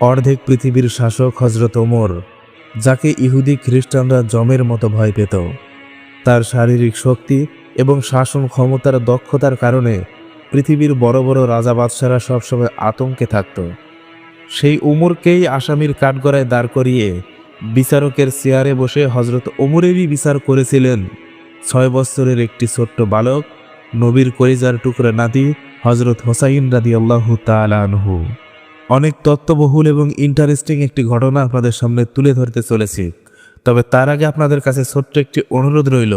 অর্ধেক পৃথিবীর শাসক হজরত ওমর, যাকে ইহুদি খ্রিস্টানরা জমের মতো ভয় পেত। তার শারীরিক শক্তি এবং শাসন ক্ষমতার দক্ষতার কারণে পৃথিবীর বড় বড় রাজা বাদশারা সবসময় আতঙ্কে থাকত। সেই উমরকেই আসামির কাঠগড়ায় দাঁড় করিয়ে বিচারকের চেয়ারে বসে হজরত ওমরেরই বিচার করেছিলেন ছয় বছরের একটি ছোট্ট বালক, নবীর করিজার টুকরা নাতি হজরত হোসাইন রাদি আল্লাহ তালানহু অনেক তত্ত্ববহুল এবং ইন্টারেস্টিং একটি ঘটনা আপনাদের সামনে তুলে ধরতে চলেছি। তবে তার আগে আপনাদের কাছে ছোট্ট একটি অনুরোধ রইল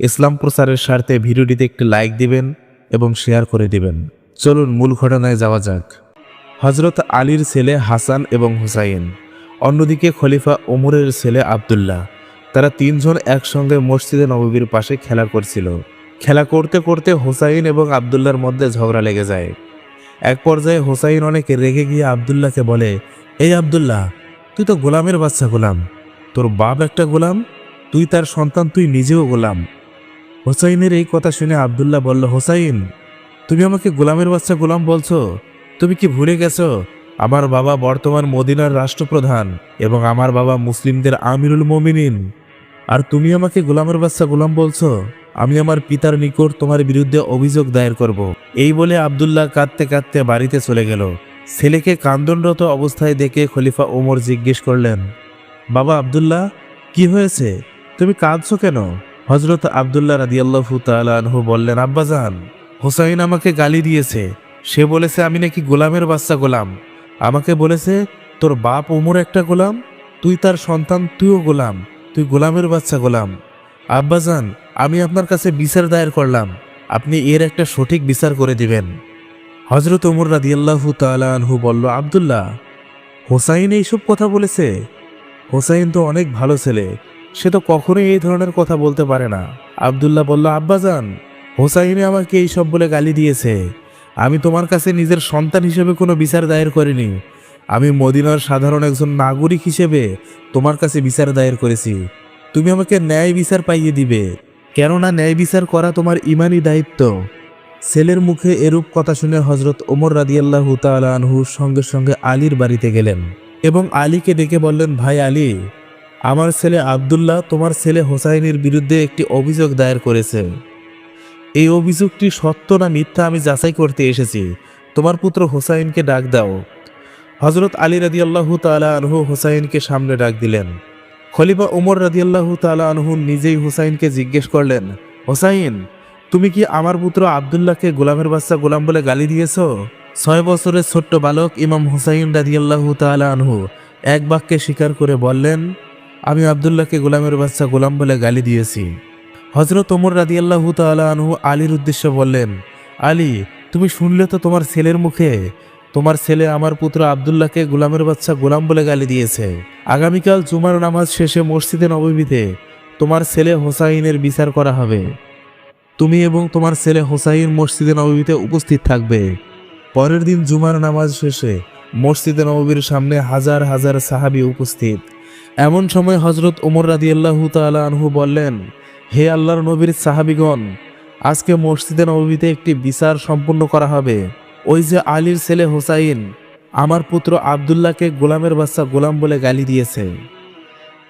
ইসলাম প্রচারের স্বার্থে ভিডিওটিতে একটি লাইক দিবেন এবং শেয়ার করে দিবেন। চলুন মূল ঘটনায় যাওয়া যাক। হজরত আলীর ছেলে হাসান এবং হুসাইন, অন্যদিকে খলিফা ওমরের ছেলে আবদুল্লাহ, তারা তিনজন একসঙ্গে মসজিদে নববীর পাশে খেলা করছিল। খেলা করতে করতে হোসাইন এবং আবদুল্লার মধ্যে ঝগড়া লেগে যায়। এক পর্যায়ে হোসাইন অনেক রেগে গিয়ে আবদুল্লাহকে বলে, এই আবদুল্লাহ, তুই তো গোলামের বাচ্চা গোলাম। তোর বাপ একটা গোলাম, তুই তার সন্তান, তুই নিজেও গোলাম। হোসাইনের এই কথা শুনে আবদুল্লাহ বলল, হোসাইন, তুমি আমাকে গোলামের বাচ্চা গোলাম বলছো? তুমি কি ভুলে গেছো? আমার বাবা বর্তমান মদিনার রাষ্ট্রপ্রধান এবং আমার বাবা মুসলিমদের আমিরুল মমিনিন। আর তুমি আমাকে গোলামের বাচ্চা গোলাম বলছো? আমি আমার পিতার নিকট তোমার বিরুদ্ধে অভিযোগ দায়ের করব। এই বলে আবদুল্লাহ কাঁদতে কাঁদতে বাড়িতে চলে গেল। ছেলেকে কান্দনরত অবস্থায় দেখে খলিফা ওমর জিজ্ঞেস করলেন, বাবা আবদুল্লাহ, কি হয়েছে? তুমি কাঁদছো কেন? হজরত আবদুল্লাহ রাদিয়াল্লাহু তাআলাহু বললেন আব্বাজান হোসাইন আমাকে গালি দিয়েছে। সে বলেছে, আমি নাকি গোলামের বাচ্চা গোলাম। আমাকে বলেছে, তোর বাপ ওমর একটা গোলাম, তুই তার সন্তান, তুইও গোলাম, তুই গোলামের বাচ্চা গোলাম। আব্বাজান আমি আপনার কাছে বিচার দায়ের করলাম। আপনি এর একটা সঠিক বিচার করে দিবেন। হজরত ওমর রাদিয়াল্লাহু তাআলাহু বলল, আবদুল্লাহ, হোসাইন এইসব কথা বলেছে? হোসাইন তো অনেক ভালো ছেলে। সে তো কখনোই এই ধরনের কথা বলতে পারে না। আবদুল্লাহ বলল, আব্বাজান, হোসাইনে আমাকে এই সব বলে গালি দিয়েছে। আমি তোমার কাছে নিজের সন্তান হিসেবে কোনো বিচার দায়ের করিনি। আমি মদিনার সাধারণ একজন নাগরিক হিসেবে তোমার কাছে বিচার দায়ের করেছি। তুমি আমাকে ন্যায় বিচার পাইয়ে দিবে। কেননা ন্যায় বিচার করা তোমার ইমানই দায়িত্ব। ছেলের মুখে এরূপ কথা শুনে হজরত ওমর রাদিয়াল্লাহু তাআলা আনহু সঙ্গে সঙ্গে আলীর বাড়িতে গেলেন এবং আলীকে ডেকে বললেন, ভাই আলী, আমার ছেলে আবদুল্লাহ তোমার ছেলে হোসাইনের বিরুদ্ধে একটি অভিযোগ দায়ের করেছে। এই অভিযোগটি সত্য না মিথ্যা আমি যাচাই করতে এসেছি। তোমার পুত্র হোসাইনকে ডাক দাও। হজরত আলী রাদিয়াল্লাহু তাআলা আনহু হোসাইনকে সামনে ডাক দিলেন। খলিফা ওমর রাদিয়াল্লাহু তাআলা আনহু নিজেই হুসাইনকে জিজ্ঞেস করলেন, হোসাইন, তুমি কি আমার পুত্র আবদুল্লাহকে গোলামের বাচ্চা গোলাম বলে গালি দিয়েছ? ছয় বছরের ছোট্ট বালক ইমাম হুসাইন রাদিয়াল্লাহু তাআলা আনহু এক বাক্যে স্বীকার করে বললেন, আমি আবদুল্লাহকে গোলামের বাচ্চা গোলাম বলে গালি দিয়েছি। হজরত ওমর রাদিয়াল্লাহু তাআলা আনহু আলীর উদ্দেশ্যে বললেন, আলী, তুমি শুনলে তো তোমার ছেলের মুখে তোমার ছেলে আমার পুত্র আবদুল্লাহকে গোলামের বাচ্চা গোলাম বলে গালি দিয়েছে। আগামীকাল জুমার নামাজ শেষে মসজিদে নবমীতে তোমার ছেলে হোসাইনের বিচার করা হবে। তুমি এবং তোমার ছেলে হোসাইন মসজিদে নবমীতে উপস্থিত থাকবে। পরের দিন জুমার নামাজ শেষে মসজিদে নববীর সামনে হাজার হাজার সাহাবী উপস্থিত। এমন সময় হজরত ওমর রাদিয়াল্লাহু তাআলা আনহু বললেন, হে আল্লাহর নবীর সাহাবীগণ, আজকে মসজিদে নববীতে একটি বিচার সম্পন্ন করা হবে। ওই যে আলীর ছেলে হোসাইন, আমার পুত্র আবদুল্লাহকে গোলামের বাচ্চা গোলাম বলে গালি দিয়েছে।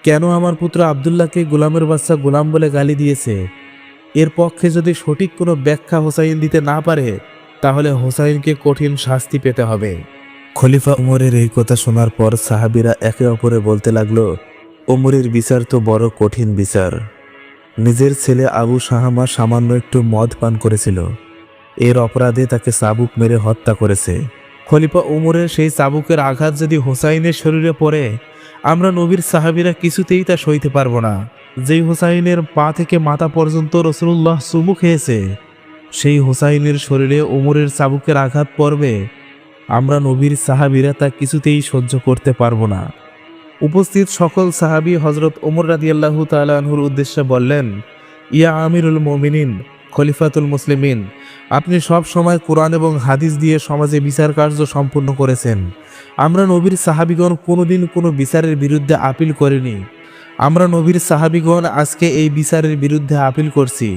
কেন আমার পুত্র আবদুল্লাহকে গোলামের বাচ্চা গোলাম বলে গালি দিয়েছে? এর পক্ষে যদি সঠিক কোনো ব্যাখ্যা হোসাইন দিতে না পারে, তাহলে হোসাইনকে কঠিন শাস্তি পেতে হবে। খলিফা উমরের এই কথা শোনার পর সাহাবিরা একে অপরে বলতে লাগল ওমরের বিচার তো বড় কঠিন বিচার। নিজের ছেলে আবু সাহামা সামান্য একটু মদ পান করেছিল। এর অপরাধে তাকে চাবুক মেরে হত্যা করেছে। খলিফা উমরের সেই চাবুকের আঘাত যদি হোসাইনের শরীরে পড়ে, আমরা নবীর সাহাবিরা কিছুতেই তা সইতে পারব না। যেই হোসাইনের পা থেকে মাথা পর্যন্ত রসুল্লাহ চুমু খেয়েছে, সেই হোসাইনের শরীরে ওমরের চাবুকের আঘাত পড়বে, আমরা নবীর সাহাবিরা তা কিছুতেই সহ্য করতে পারব না। উপস্থিত সকল সাহাবী হজরত ওমর রাদিয়াল্লাহু তাআলাহুর উদ্দেশ্যে বললেন, ইয়া আমিরুল মোমিনিন, খলিফাতুল মুসলিমিন আপনি সব সময় কোরআন এবং হাদিস দিয়ে সমাজে বিচার কার্য সম্পূর্ণ করেছেন। আমরা নবীর সাহাবিগণ কোনোদিন কোনো বিচারের বিরুদ্ধে আপিল করিনি। আমরা নবীর সাহাবিগণ আজকে এই বিচারের বিরুদ্ধে আপিল করছি।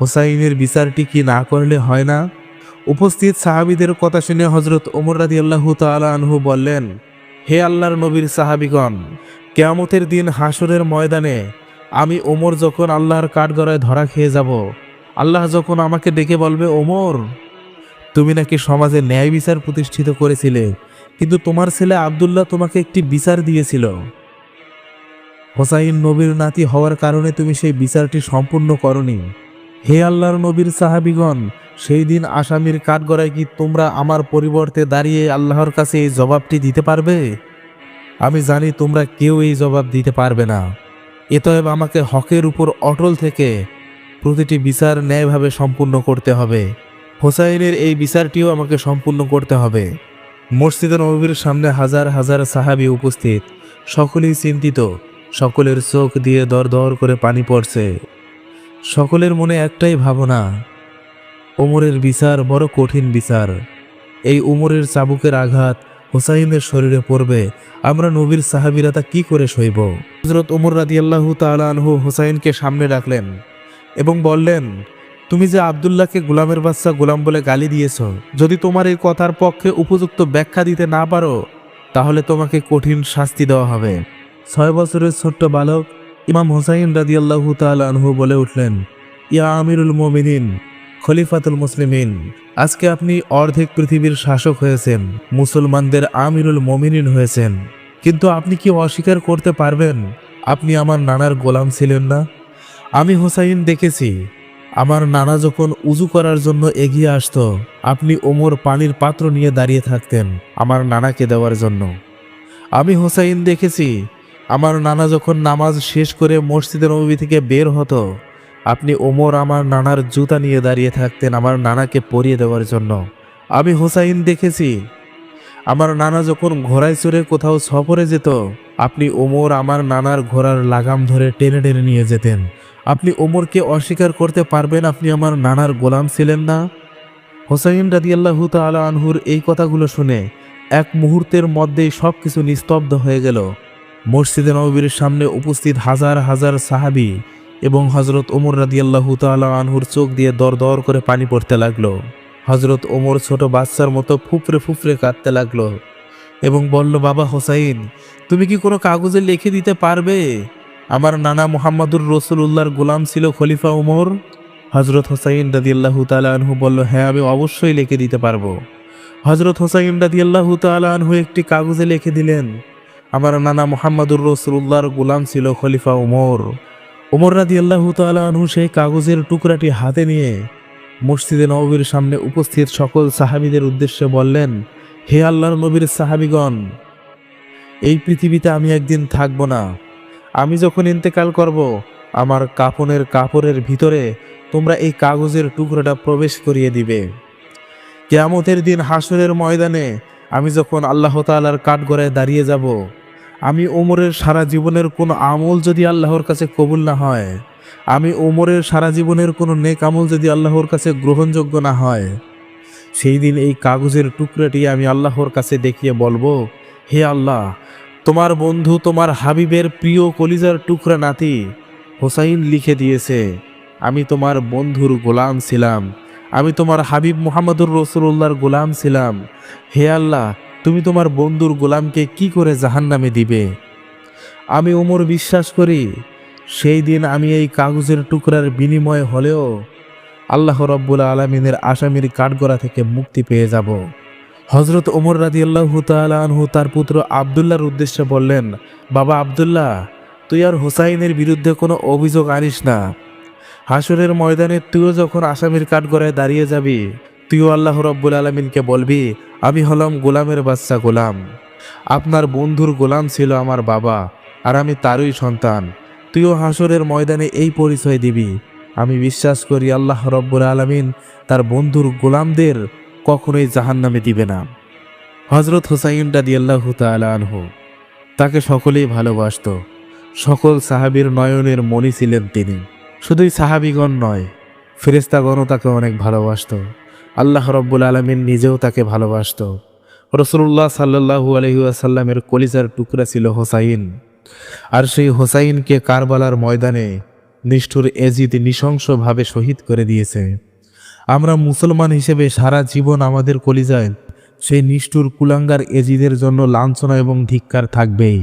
হোসাইনের বিচারটি কি না করলে হয় না? উপস্থিত সাহাবিদের কথা শুনে হজরত ওমর রাদি আল্লাহ আনহু বললেন, হে আল্লাহর নবীর সাহাবিগণ, কেয়ামতের দিন হাসরের ময়দানে আমি ওমর যখন আল্লাহর কাঠগড়ায় ধরা খেয়ে যাব আল্লাহ যখন আমাকে ডেকে বলবে, ওমর, তুমি নাকি সমাজে ন্যায় বিচার প্রতিষ্ঠিত করেছিলে, কিন্তু তোমার ছেলে আব্দুল্লাহ তোমাকে একটি বিচার দিয়েছিল। হোসাইন নবীর নাতি হওয়ার কারণে তুমি সেই বিচারটি সম্পূর্ণ করনি। হে আল্লাহর নবীর সাহাবিগণ, সেই দিন আসামির কাঠগড়ায় কি তোমরা আমার পরিবর্তে দাঁড়িয়ে আল্লাহর কাছে এই জবাবটি দিতে পারবে? আমি জানি তোমরা কেউ এই জবাব দিতে পারবে না। এতএব আমাকে হকের উপর অটল থেকে প্রতিটি বিচার ন্যায়ভাবে সম্পূর্ণ করতে হবে। হোসাইনের এই বিচারটিও আমাকে সম্পূর্ণ করতে হবে। মসজিদ নবীর সামনে হাজার হাজার সাহাবি উপস্থিত। সকলেই চিন্তিত। সকলের চোখ দিয়ে দর দর করে পানি পড়ছে। সকলের মনে একটাই ভাবনা, ওমরের বিচার বড় কঠিন বিচার। এই উমরের চাবুকের আঘাত হোসাইনের শরীরে পড়বে। আমরা নবীর সাহাবিরা তা কী করে সইব? হজরত ওমর রাদি আল্লাহ তালানহু হোসাইনকে সামনে রাখলেন এবং বললেন, তুমি যে আবদুল্লাহকে গোলামের বাচ্চা গোলাম বলে গালি দিয়েছ, যদি তোমার এই কথার পক্ষে উপযুক্ত ব্যাখ্যা দিতে না পারো, তাহলে তোমাকে কঠিন শাস্তি দেওয়া হবে। ছয় বছরের ছোট্ট বালক ইমাম হোসাইন রাদি আল্লাহ আনহু বলে উঠলেন, ইয়া আমিরুল মোমিনিন, খলিফাতুল মুসলিমিন, আজকে আপনি অর্ধেক পৃথিবীর শাসক হয়েছেন, মুসলমানদের আমিরুল মোমিনিন হয়েছেন। কিন্তু আপনি কি অস্বীকার করতে পারবেন? আপনি আমার নানার গোলাম ছিলেন না? আমি হোসাইন দেখেছি। আমার নানা যখন উজু করার জন্য এগিয়ে আসতো, আপনি ওমর পানির পাত্র নিয়ে দাঁড়িয়ে থাকতেন আমার নানাকে দেওয়ার জন্য। আমি হোসাইন দেখেছি, আমার নানা যখন নামাজ শেষ করে মসজিদে নবী থেকে বের হতো, আপনি ওমর আমার নানার জুতা নিয়ে দাঁড়িয়ে থাকতেন আমার নানাকে পরিয়ে দেওয়ার জন্য। আমি হোসাইন দেখেছি, আমার নানা যখন ঘোড়ায় চড়ে কোথাও সফরে যেত, আপনি ওমর আমার নানার ঘোড়ার লাগাম ধরে টেনে টেনে নিয়ে যেতেন। আপনি ওমরকে অস্বীকার করতে পারবেন আপনি আমার নানার গোলাম ছিলেন না? হোসাইন রাদিয়াল্লাহু তাআলা আনহুর এই কথাগুলো শুনে এক মুহূর্তের মধ্যেই সব কিছু নিস্তব্ধ হয়ে গেল। মসজিদে নবীর সামনে উপস্থিত হাজার হাজার সাহাবি এবং হজরত ওমর রাদিয়াল্লাহু তাআলা আনহুর চোখ দিয়ে দর দর করে পানি পড়তে লাগল। হজরত ওমর ছোট বাচ্চার মতো ফুফরে ফুফরে কাঁদতে লাগল এবং বলল, বাবা হোসাইন, তুমি কি কোনো কাগজে লিখে দিতে পারবে? আমার নানা মোহাম্মদুর রসুল্লাহর গোলাম ছিল খলিফা ওমর হজরত হোসাইন রাদিয়াল্লাহু তাআলা আনহু বলল হ্যাঁ আমি অবশ্যই লিখে দিতে পারব। হজরত হোসাইন রাদিয়াল্লাহু তাআলা আনহু একটি কাগজে লিখে দিলেন, আমার নানা মোহাম্মদুর রসুল্লাহর গোলাম ছিল খলিফা ওমর ওমর রাদিয়াল্লাহু তাআলা আনহু সেই কাগজের টুকরাটি হাতে নিয়ে মসজিদে নবীর সামনে উপস্থিত সকল সাহাবীদের উদ্দেশ্যে বললেন, হে আল্লাহর নবীর সাহাবীগণ, এই পৃথিবীতে আমি একদিন থাকব না। আমি যখন ইন্তেকাল করব, আমার কাপনের কাপড়ের ভিতরে তোমরা এই কাগজের টুকরোটা প্রবেশ করিয়ে দিবে। কেয়ামতের দিন হাসরের ময়দানে আমি যখন আল্লাহ তাআলার কাঠগড়ায় দাঁড়িয়ে যাব, আমি ওমরের সারা জীবনের কোনো আমল যদি আল্লাহর কাছে কবুল না হয়, আমি ওমরের সারা জীবনের কোনো নেক আমল যদি আল্লাহর কাছে গ্রহণযোগ্য না হয়, সেই দিন এই কাগজের টুকরাটি আমি আল্লাহর কাছে দেখিয়ে বলব, হে আল্লাহ তোমার বন্ধু তোমার হাবিবের প্রিয় কলিজার টুকরা নাতি হোসাইন লিখে দিয়েছে, আমি তোমার বন্ধুর গোলাম ছিলাম, আমি তোমার হাবিব মোহাম্মদুর রসুল্লাহর গোলাম ছিলাম। হে আল্লাহ, তুমি তোমার বন্ধুর গোলামকে কি করে জাহান্নামে দিবে? আমি ওমর বিশ্বাস করি, সেই দিন আমি এই কাগজের টুকরার বিনিময় হলেও আল্লাহ রব্বুল আলমিনের আসামির কাঠগড়া থেকে মুক্তি পেয়ে যাব। হজরত ওমর রাজি আল্লাহ আনহু তার পুত্র আবদুল্লাহর উদ্দেশ্যে বললেন, বাবা আবদুল্লাহ, তুই আর হোসাইনের বিরুদ্ধে কোনো অভিযোগ আনিস না। হাসরের ময়দানে তুইও যখন আসামির কাঠগড়ায় দাঁড়িয়ে যাবি, তুইও আল্লাহ রব্বুল আলমিনকে বলবি, আমি হলাম গোলামের বাচ্চা গোলাম। আপনার বন্ধুর গোলাম ছিল আমার বাবা, আর আমি তারই সন্তান। তুইও হাসরের ময়দানে এই পরিচয় দিবি। আমি বিশ্বাস করি আল্লাহ রব্বুল আলমিন তার বন্ধুর গোলামদের কখনোই জাহান নামে দিবে না। হজরত হুসাইন রাদি আল্লাহ আনহু তাকে সকলেই ভালোবাসত। সকল সাহাবীর নয়নের মনি ছিলেন তিনি। শুধুই সাহাবিগণ নয় ফেরেস্তাগণও তাকে অনেক ভালোবাসত। আল্লাহ রব্বুল আলমিন নিজেও তাকে ভালোবাসত। রসুল্লাহ সাল্লু আলহিউসাল্লামের কলিজার টুকরা ছিল হোসাইন। আর সেই হোসাইনকে কারবালার ময়দানে নিষ্ঠুর এজিদ নৃশংসভাবে শহীদ করে দিয়েছে। আমরা মুসলমান হিসেবে সারা জীবন আমাদের কলিজায় সেই নিষ্ঠুর কুলাঙ্গার এজিদের জন্য লাঞ্ছনা এবং ধিক্কার থাকবেই।